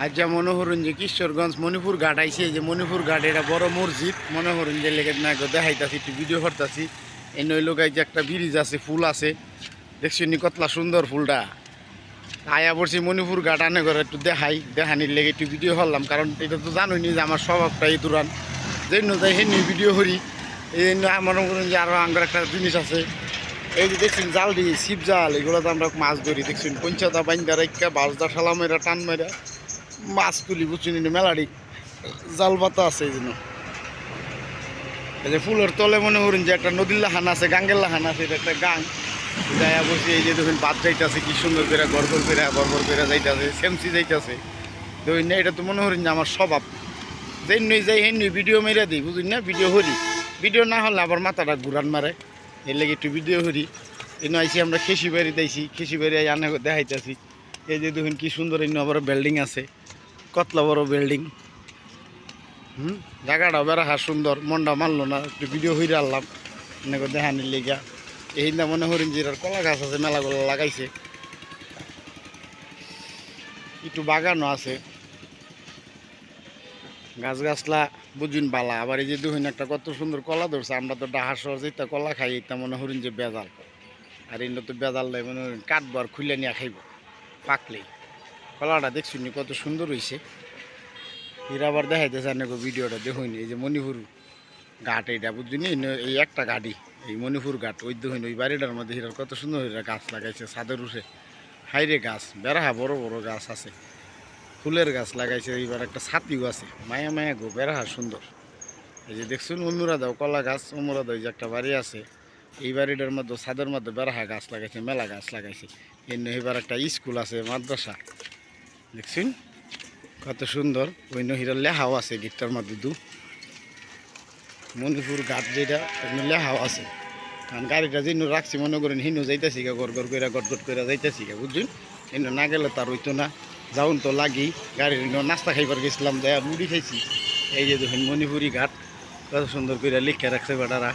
আর যা মনে করুন যে কিশোরগঞ্জ মণিপুর ঘাট এই যে মণিপুর ঘাট, এটা বড় মসজিদ। মনে করুন যে লেগে না দেখাইতাছি, একটু ভিডিও করতেছি। এই নই লোক যে একটা ব্রিজ আছে, ফুল আছে। দেখছি নি কতলা সুন্দর ফুলটা? আয়া পড়ছি মণিপুর ঘাট, আনে করে একটু দেখাই। দেখানির লেগে একটু ভিডিও করলাম, কারণ এটা তো জানোই নি যে আমার স্বভাবটা এই দূরান যেন যাই হেনি ভিডিও করি। এই জন্য আমার মনে করুন যে আরও আঙ্গার একটা জিনিস আছে। এই যে দেখছেন জাল দিয়ে, শিব জাল, এগুলো তো আমরা মাছ ধরি, দেখছেন? পঞ্চায়েত বাইন্দা রেখা বাসদা ঠালা মেরা টান মেরা মাছ তুলি বুঝছেন মেলাডি। জাল পাতা আছে এই জন্য। এই যে ফুলের তলে মনে করুন যে একটা নদীর লাহান আছে, গাঙ্গের লাহান আছে, এটা একটা গাং। যাইয়া বসে এই যে দেখুন বাদ যাইতেছে, কি সুন্দর করে গড় গড় করে গড় গড় করে যাইতেছে, সেমসি যাইতেছে। দেখুন না, এটা তো মনে করেন যে আমার স্বভাব। যেই নই যাই হেন ভিডিও মেরে দিই, বুঝুন না? ভিডিও করি। ভিডিও না হলে আবার মাথাটা ঘুরান মারে। এর লেগে একটু ভিডিও এই আইসি আমরা খেসি বাড়ি দিয়েছি খেসি বাড়ি আনে দেখাইতেছি। এই যে দেখুন কি সুন্দর এই আবার বিল্ডিং আছে। কতলা বড় বিল্ডিং হুম? জায়গাটা বেড়া সুন্দর, মনটা মানলো না, একটু ভিডিও হইরে আনলাম। এনেকে দেখানির লেগা এই না মনে হরিণ যে এটার কলা গাছ আছে মেলাগুলো লাগাইছে। একটু বাগানও আছে। গাছ গাছলা বুঝুন বালা আবার এই যে দুহিন একটা কত সুন্দর কলা ধরছে। আমরা তো ডাহার শহর যেটা কলা খাই এটা মনে হরিণ যে বেজাল। আর এই তো বেজাল নাই, মনে কাটবো আর খুলে নিয়ে খাইব। পাকলেই। কলাটা দেখছুন কত সুন্দর হয়েছে এর আবার দেখাইতেছে আপনাকে ভিডিওটা দেখুন এই যে মণিপুর ঘাট, এইটা বুঝলি এই একটা গাড়ি এই মণিপুর ঘাট, ওই দেখুন ওই বাড়িটার মধ্যে হিরার কত সুন্দর হিরা গাছ লাগাইছে, ছাদের উঠে হাইরে গাছ বেড়া বড় বড় গাছ আছে। ফুলের গাছ লাগাইছে, এইবার একটা ছাতিও আছে। মায়া মায়া গো বেড়া সুন্দর। এই যে দেখছুন দাও কলা গাছ দাও যে একটা বাড়ি আছে। এই বাড়িটার মধ্যে, ছাদের মধ্যে বেড়া গাছ লাগাইছে, মেলা গাছ লাগাইছে। এমনি এবার একটা স্কুল আছে, মাদ্রাসা। দেখছুন? কত সুন্দর ওই নহিরার লেহাও আছে গিটটার মধ্যে দু। মণিপুর ঘাট যেটা, ওখানে লেহাও আছে। কারণ গাড়িটা যেন রাখছি, মনে করেন হিনু যাইতেছি গা গড় গড় করে গট গট করে যাইতেছি গা বুঝছেন? হিনু না গেলে তার হইতো না। যাউন তো লাগি, গাড়ির নাস্তা খাইবার গেছিলাম দেয়া মুড়ি খাইছি। এই যে দেখুন মণিপুরি ঘাট, কত সুন্দর করে লিখে রাখছে বেটারা।